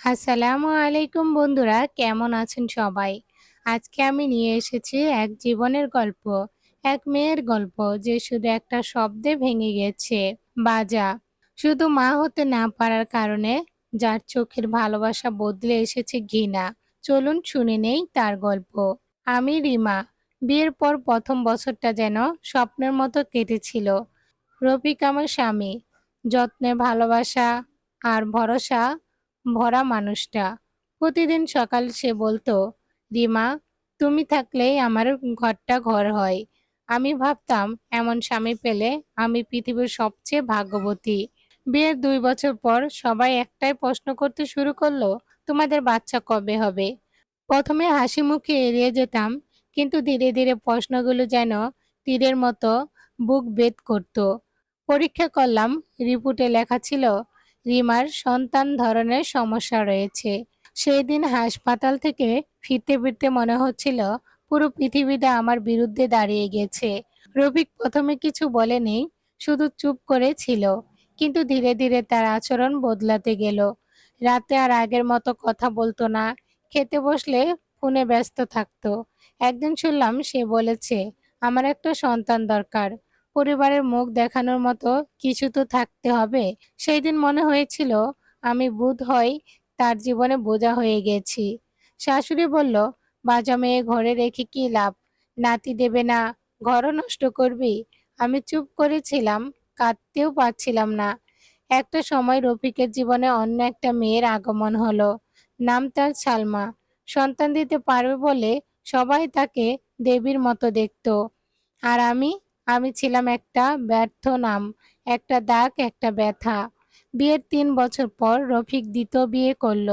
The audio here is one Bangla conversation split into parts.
আসসালামু আলাইকুম বন্ধুরা, কেমন আছেন সবাই? আজকে আমি নিয়ে এসেছি এক জীবনের গল্প, এক মেয়ের গল্প যে শুধু একটা শব্দে ভেঙে গেছে, বাজা। শুধু মা হতে না পারার কারণে যার চোখের ভালোবাসা বদলে এসেছে ঘৃণা। চলুন শুনে নেই তার গল্প। আমি রিমা, বিয়ের পর প্রথম বছরটা যেন স্বপ্নের মতো কেটেছিল। রফিক আমার স্বামী, যত্নে ভালোবাসা আর ভরসা ভরা মানুষটা। প্রতিদিন সকাল সে বলতো, রিমা, তুমি থাকলেই আমার ঘরটা ঘর হয়। আমি ভাবতাম, এমন স্বামী পেলে আমি পৃথিবীর সবচেয়ে ভাগ্যবতী। বিয়ের দুই বছর পর সবাই একটাই প্রশ্ন করতে শুরু করল, তোমাদের বাচ্চা কবে হবে? প্রথমে হাসি মুখে এড়িয়ে যেতাম, কিন্তু ধীরে ধীরে প্রশ্নগুলো যেন তীরের মতো বুক বেদ করত। পরীক্ষা করলাম, রিপোর্টে লেখা ছিল রিমার সন্তান ধরনের সমস্যা রয়েছে। সেই দিন হাসপাতাল থেকে ফিরতে ফিরতে মনে হচ্ছিল, পুরো পৃথিবীটা আমার বিরুদ্ধে দাঁড়িয়ে গেছে। রফিক প্রথমে কিছু বলেনি, শুধু চুপ করে ছিল, কিন্তু ধীরে ধীরে তার আচরণ বদলাতে গেল। রাতে আর আগের মতো কথা বলতো না, খেতে বসলে ফোনে ব্যস্ত থাকতো। একদিন শুনলাম সে বলেছে, আমার একটা সন্তান দরকার। পরিবারের মুখ দেখানোর মতো কিছু তো থাকতে হবে। সেই দিন মনে হয়েছিল, আমি বোধ হয় তার জীবনে বোঝা হয়ে গেছি। শাশুড়ি বলল, বাজা মেয়ে ঘরে রেখে কি লাভ? নাতি দেবে না। ঘরও নষ্ট করবি? আমি চুপ করেছিলাম, কাঁদতেও পারছিলাম না। একটা সময় রফিকের জীবনে অন্য একটা মেয়ের আগমন হলো। নাম তার সালমা। সন্তান দিতে পারবে বলে সবাই তাকে দেবীর মতো দেখত। আর আমি আমি ছিলাম একটা ব্যর্থ নাম, একটা দাগ, একটা ব্যথা। বিয়ের তিন বছর পর রফিক দ্বিতীয় বিয়ে করল।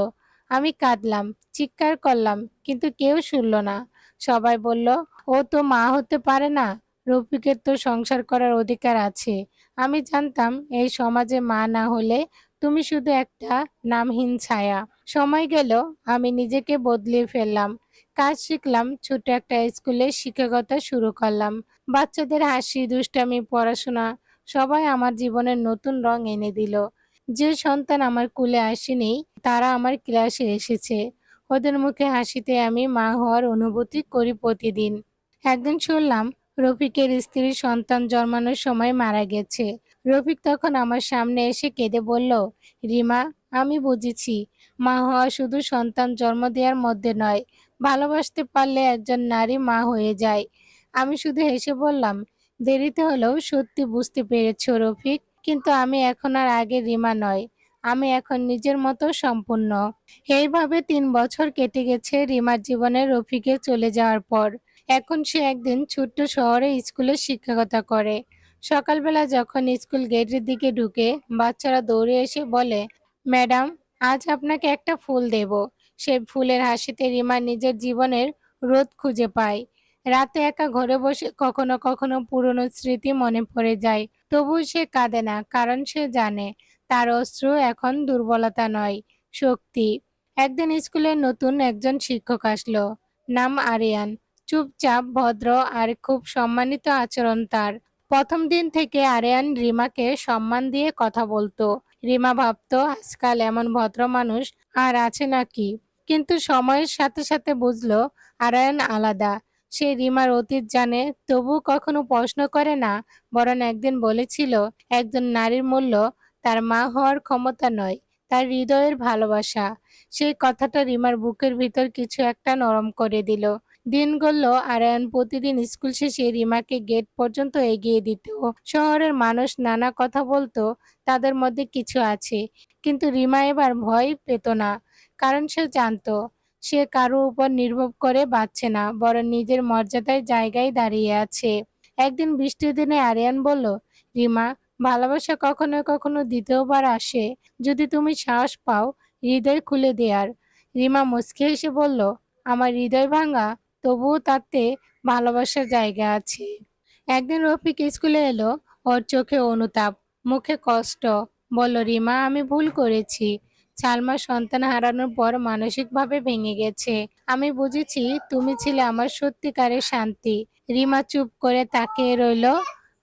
আমি কাঁদলাম, চিৎকার করলাম, কিন্তু কেউ শুনল না। সবাই বলল, ও তো মা হতে পারে না। রফিকের তো সংসার করার অধিকার আছে। আমি জানতাম এই সমাজে মা না হলে তুমি শুধু একটা নামহীন ছায়া। সময় গেল, আমি নিজেকে বদলে ফেললাম। কাজ শিখলাম ছোট একটা স্কুলে শিক্ষকতা শুরু করলাম। বাচ্চাদের হাসি, দুষ্টামি, পড়াশোনা সবাই আমার জীবনের নতুন রং এনে দিল। যে সন্তান আমার কুলে আসেনি, তারা আমার ক্লাসে এসেছে। ওদের মুখে হাসিতে আমি মা হওয়ার অনুভূতি করি প্রতিদিন। একদিন শুনলাম, রফিকের স্ত্রী সন্তান জন্মানোর সময় মারা গেছে। রফিক তখন আমার সামনে এসে কেঁদে বলল, রিমা আমি বুঝেছি। মা হওয়া শুধু সন্তান জন্ম দেওয়ার মধ্যে নয়, ভালোবাসতে পারলে একজন নারী মা হয়ে যায়। আমি শুধু হেসে বললাম, দেরিতে হলেও সত্যি বুঝতে পেরেছ রফিক, কিন্তু আমি এখন আর আগে রিমা নয়, আমি এখন নিজের মতো সম্পূর্ণ। এইভাবে তিন বছর কেটে গেছে রিমার জীবনে রফিকে চলে যাওয়ার পর। এখন সে একদিন ছোট্ট শহরে স্কুলে শিক্ষকতা করে। সকালবেলা যখন স্কুল গেটের দিকে ঢুকে বাচ্চারা দৌড়ে এসে বলে ম্যাডাম, আজ আপনাকে একটা ফুল দেব। সেই ফুলের হাসিতে রিমা নিজের জীবনের রোদ খুঁজে পায়। রাতে একা ঘরে বসে কখনো কখনো পুরনো স্মৃতি মনে পড়ে যায়। তবু সে কাঁদে না, কারণ সে জানে, তার অস্ত্র এখন দুর্বলতা নয়, শক্তি। একদিন স্কুলে নতুন একজন শিক্ষক আসলো, নাম আরিয়ান। চুপচাপ, ভদ্র আর খুব সম্মানিত আচরণ তার। প্রথম দিন থেকে আরিয়ান রিমাকে সম্মান দিয়ে কথা বলতো। রিমা ভাবতো, আজকাল এমন ভদ্র মানুষ আর আছে নাকি? কিন্তু সময়ের সাথে সাথে বুঝলো আরায়ন আলাদা। সে রিমার অতীত জানে তবু কখনো প্রশ্ন করে না, বরং একদিন বলেছিল, একজন নারীর মূল্য তার মা হওয়ার ক্ষমতা নয়, তার হৃদয়ের ভালোবাসা। সেই কথাটা রিমার বুকের ভিতর কিছু একটা নরম করে দিল। দিন গড়ল আরায়ন প্রতিদিন স্কুল শেষে রিমাকে গেট পর্যন্ত এগিয়ে দিত। শহরের মানুষ নানা কথা বলতো, তাদের মধ্যে কিছু আছে। কিন্তু রিমা এবার ভয় পেত না, কারণ সে জানতো, সে কারও উপর নির্ভর করে বাঁচছে না, বরং নিজের মর্যাদায় জায়গায় দাঁড়িয়ে আছে। একদিন বৃষ্টির দিনে আরিয়ান বলল, রিমা, ভালোবাসা কখনো কখনো দ্বিতীয়বার আসে। যদি তুমি সাহস পাও, হৃদয় খুলে দেয়ার। রিমা মুচকে এসে বলল, আমার হৃদয় ভাঙা তবুও তাতে ভালোবাসার জায়গা আছে। একদিন রফিক স্কুলে এলো, ওর চোখে অনুতাপ, মুখে কষ্ট। বলল, রিমা, আমি ভুল করেছি। সালমা সন্তান হারানোর পর মানসিকভাবে ভেঙে গেছে। আমি বুঝেছি তুমি ছিলে আমার সত্যিকারের শান্তি রিমা চুপ করে তাকিয়ে রইল,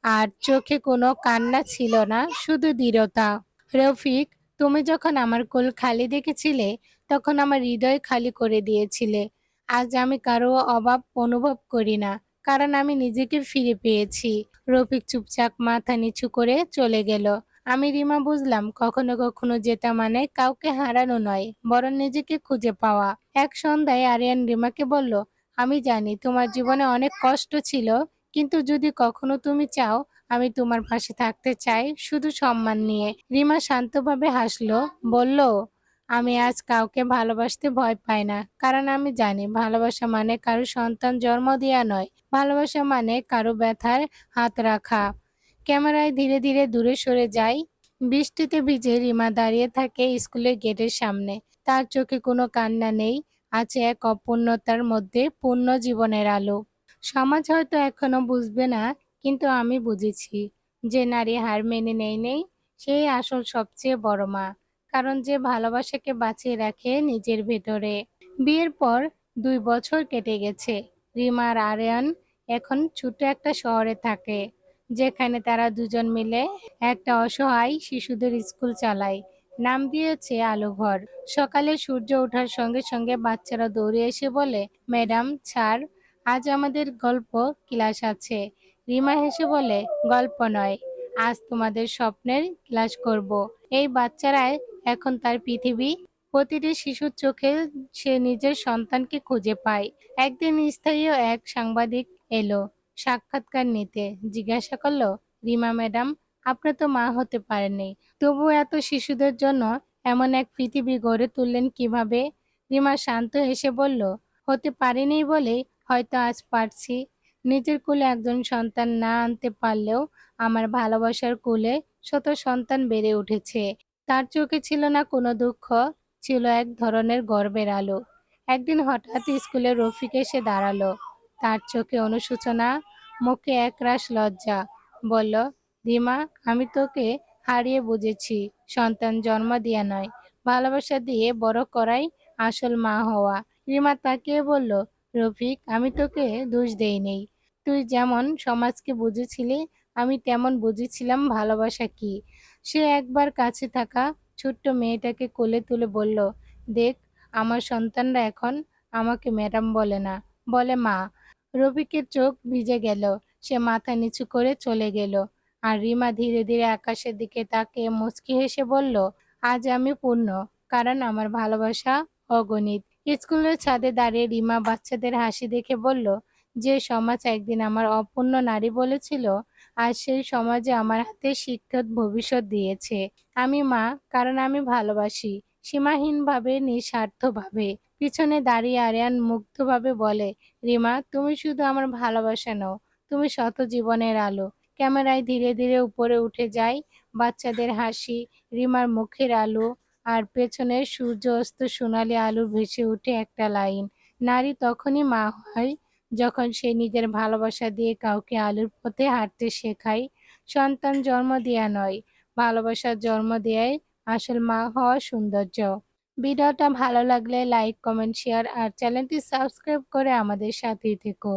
আর চোখে কোনো কান্না ছিল না, শুধু দৃঢ়তা। রফিক, তুমি যখন আমার কোল খালি দেখেছিলে, তখন আমার হৃদয় খালি করে দিয়েছিলে। আজ আমি কারও অভাব অনুভব করি না, কারণ আমি নিজেকে ফিরে পেয়েছি। রফিক চুপচাপ মাথা নিচু করে চলে গেল। আমি রিমা বুঝলাম, কখনো কখনো যেটা মানে কাউকে হারানো নয়, বরং নিজেকে খুঁজে পাওয়া। এক সন্ধ্যায় আরিয়ান রিমাকে বলল, আমি জানি তোমার জীবনে অনেক কষ্ট ছিল, কিন্তু যদি কখনো তুমি চাও, আমি তোমার পাশে থাকতে চাই শুধু সম্মান নিয়ে। রিমা শান্তভাবে হাসলো, বলল আমি আজ কাউকে ভালোবাসতে ভয় পাই না। কারণ আমি জানি, ভালোবাসা মানে কারও সন্তান জন্ম দেওয়া নয়। ভালোবাসা মানে কারও ব্যথার হাত রাখা। ক্যামেরায় ধীরে ধীরে দূরে সরে যায় বৃষ্টিতে ভিজে রিমা দাঁড়িয়ে থাকে স্কুলের গেটের সামনে। তার চোখে কোনো কান্না নেই। আছে এক অপূর্ণতার মধ্যে পূর্ণ জীবনের আলো। সমাজ হয়তো এখনও বুঝবে না, কিন্তু আমি বুঝেছি যে নারী হার মেনে নেই নেই সেই আসল সবচেয়ে বড় মা। কারণ যে ভালোবাসাকে বাঁচিয়ে রাখে নিজের ভেতরে। বিয়ের পর দুই বছর কেটে গেছে। রিমা আর আরিয়ান এখন ছোট একটা শহরে থাকে, যেখানে তারা দুজন মিলে একটা অসহায় শিশুদের স্কুল চালায়। নাম দিয়েছে আলো ঘর সকালে সূর্য ওঠার সঙ্গে সঙ্গে বাচ্চারা দৌড়ে এসে বলে, ম্যাডাম ছাড় আজ আমাদের গল্প ক্লাস আছে। রিমা হেসে বলে, গল্প নয়, আজ তোমাদের স্বপ্নের ক্লাস করব। এই বাচ্চারাই এখন তার পৃথিবী, প্রতিটি শিশুর চোখে সে নিজের সন্তানকে খুঁজে পায়। একদিন স্থায়ী এক সাংবাদিক এলো, সাক্ষাৎকার নিতে। জিজ্ঞাসা করল, রিমা ম্যাডাম আপনি তো মা হতে পারেননি। তবু এত শিশুদের জন্য এমন এক পৃথিবী গড়ে তুললেন কীভাবে? রিমা শান্ত হেসে বলল, হতে পারিনি বলে হয়তো আজ পারছি। নিজের কুলে একজন সন্তান না আনতে পারলেও আমার ভালোবাসার কুলে শত সন্তান বেড়ে উঠেছে। তার চোখে ছিল না কোনো দুঃখ, ছিল এক ধরনের গর্বের আলো। একদিন হঠাৎ স্কুলে রফিক এসে দাঁড়াল। তার চোখে অনুশোচনা, মুখে একরাশ লজ্জা। বলল, রিমা, আমি তোকে হারিয়ে বুঝেছি। সন্তান জন্ম দিয়া নয়, ভালোবাসা দিয়ে বড় করাই আসল মা হওয়া। রিমা তাকিয়ে বলল, রফিক, আমি তোকে দোষ দেই নেই তুই যেমন সমাজকে বুঝেছিলি, আমি তেমন বুঝেছিলাম ভালোবাসা কি। সে একবার কাছে থাকা ছোট্ট মেয়েটাকে কোলে তুলে বলল, দেখ, আমার সন্তানরা এখন আমাকে ম্যাডাম বলে না। বলে মা। রফিকের চোখ ভিজে গেল, সে মাথা নিচু করে চলে গেল, আর রিমা ধীরে ধীরে আকাশের দিকে তাকে মুচকি হেসে বলল, আজ আমি পূর্ণ, কারণ আমার ভালোবাসা অগণিত। স্কুলের ছাদে দাঁড়িয়ে রিমা বাচ্চাদের হাসি দেখে বলল, যে সমাজ একদিন আমার অপূর্ণ নারী বলেছিল আজ সেই সমাজে আমার হাতে শিক্ষক ভবিষ্যৎ দিয়েছে। আমি মা, কারণ আমি ভালোবাসি। সীমাহীনভাবে, নিঃস্বার্থভাবে। পিছনে দাঁড়িয়ে আরিয়ান মুগ্ধভাবে বলে, রিমা, তুমি শুধু আমার ভালোবাসা নও। তুমি শত জীবনের আলো। ক্যামেরায় ধীরে ধীরে উপরে উঠে যায় বাচ্চাদের হাসি, রিমার মুখের আলো, আর পেছনে সূর্য অস্ত সোনালি আলো ভেসে উঠে একটা লাইন। নারী তখনই মা হয় যখন সে নিজের ভালোবাসা দিয়ে কাউকে আলুর পথে হাঁটতে শেখায়, সন্তান জন্ম দেয়া নয়। ভালোবাসার জন্ম দেয়াই আসল মা হওয়া সৌন্দর্য। ভিডিওটা ভালো লাগলে লাইক কমেন্ট শেয়ার আর চ্যানেলটি সাবস্ক্রাইব করে আমাদের সাথেই থেকো।